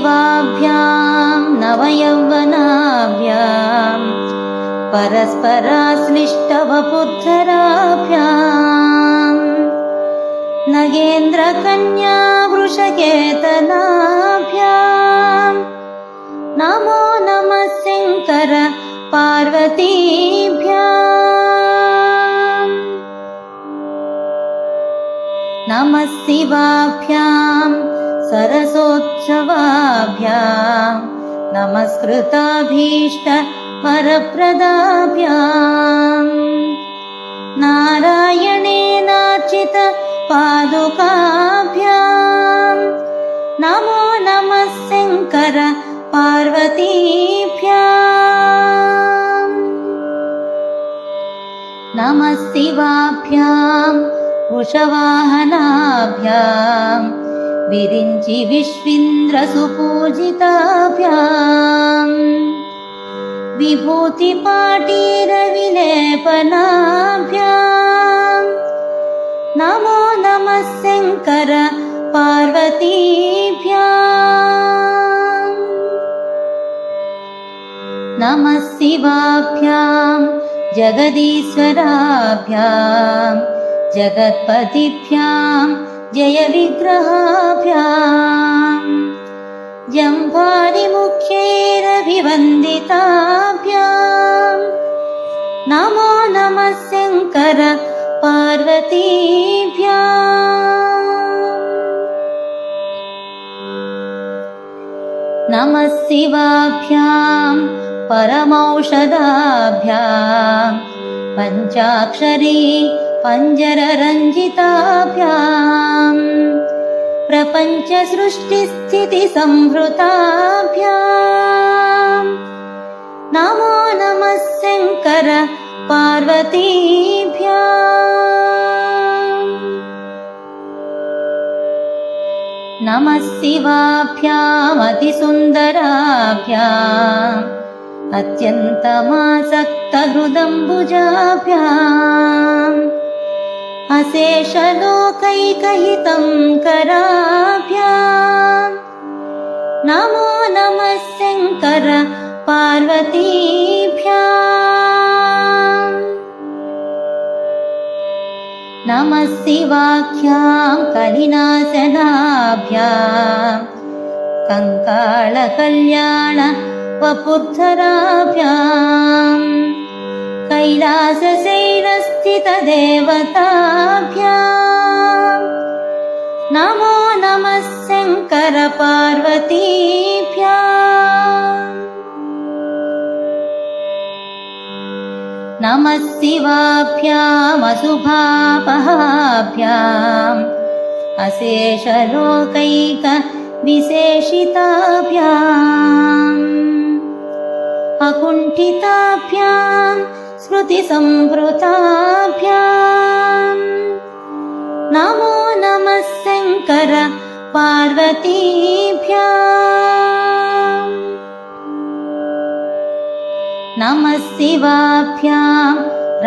शिवाभ्यां नवयौवनाभ्यां परस्पराश्लिष्टवपुद्धराभ्याम् नगेन्द्रकन्या वृषकेतनाभ्यां नमो नमः शङ्कर पार्वतीभ्या। नमः शिवाभ्यां सरसोत्सवाभ्यां नमस्कृताभीष्ट वरप्रदाभ्याम् नारायणेनार्चित पादुकाभ्यां। नमो नमः शङ्कर पार्वतीभ्या। नमः शिवाभ्यां वृषवाहनाभ्यां विरिञ्चि विश्विन्द्रसुपूजिताभ्याम्। विभूतिपाटीरविलेपनाभ्याम् नमो नमः शङ्कर पार्वतीभ्या नमः शिवाभ्यां जगदीश्वराभ्याम् जगत्पतिभ्यां जयविग्रहाभ्याम् जम्भारिमुख्यैरभिवन्दिताभ्याम् नमो नमः शङ्कर पार्वतीभ्या नमः शिवाभ्यां परमौषधाभ्यां पञ्चाक्षरी पञ्जररञ्जिताभ्याम् प्रपञ्चसृष्टिस्थितिसंहृताभ्याम्। नमो नमः शङ्कर पार्वतीभ्या नमः शिवाभ्यामतिसुन्दराभ्याम् अत्यन्तमासक्तहृदम्बुजाभ्याम् अशेषलोकैकहितं कराभ्याम्। नमो नमः शङ्कर पार्वतीभ्या नमः शिवाख्यां कलिनाशनाभ्याम्। कङ्कालकल्याण वपुद्धराभ्याम् कैलासशैलस्थितदेवताभ्याम् नमो नमः शङ्कर पार्वतीभ्या नमः शिवाभ्यामशुभापहाभ्याम् अशेषलोकैकविशेषिताभ्याम्। अकुण्ठिताभ्यां स्मृतिसम्भृताभ्याम् नमो नमः शङ्कर पार्वतीभ्या नमः शिवाभ्यां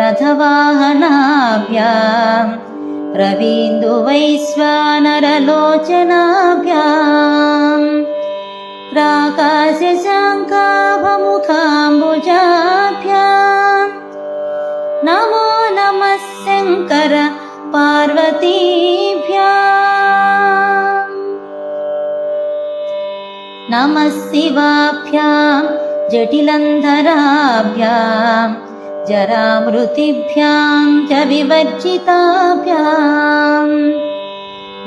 रथवाहनाभ्याम् रवीन्दुवैश्वानरलोचनाभ्याम् प्राकाशशाङ्काभमुखाम्बुजाभ्याम् नमो नमः शङ्कर पार्वतीभ्या। नमः शिवाभ्यां जटिलन्धराभ्याम् जरामृतिभ्यां च विवर्जिताभ्याम्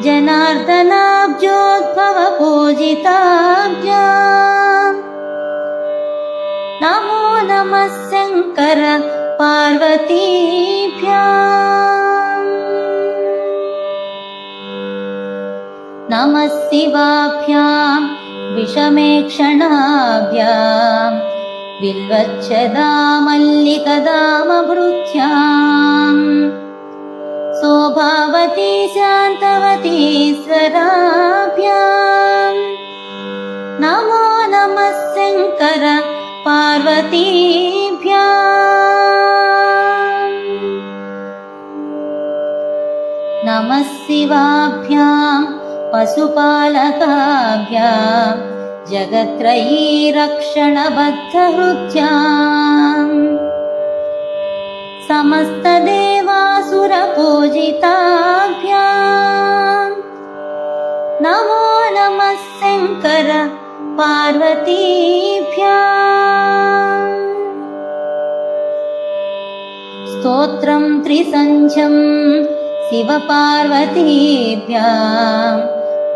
जनार्दनाब्जोद्भवपूजिताभ्याम् नमो नमः शङ्कर पार्वतीभ्या नमः शिवाभ्यां विषमेक्षणाभ्याम् बिल्वच्छदामल्लिकदामभृत्याम् शोभावती शान्तवतीश्वराभ्याम् नमो नमः शङ्कर पार्वतीभ्या नमः शिवाभ्यां पशुपालकाभ्यां जगत्त्रयी रक्षणबद्धहृत्याम् समस्तदेवासुरपूजिताभ्याम् नमो नमः शङ्कर पार्वतीभ्याम् स्तोत्रं त्रिसन्ध्यम् शिवपार्वतीभ्याम्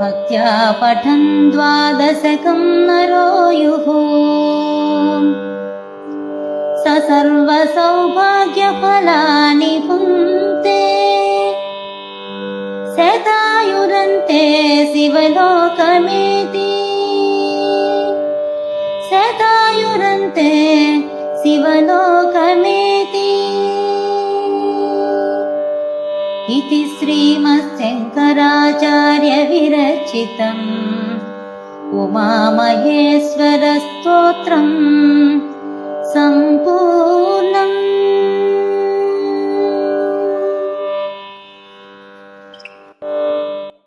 भक्त्या पठन् द्वादशकं नरोयुः। स सर्वसौभाग्यफलानि शतायुरन्ते शिवलोकमेति इति श्रीमत्शङ्कराचार्यविरचितम् उमामहेश्वरस्तोत्रम् सम्पू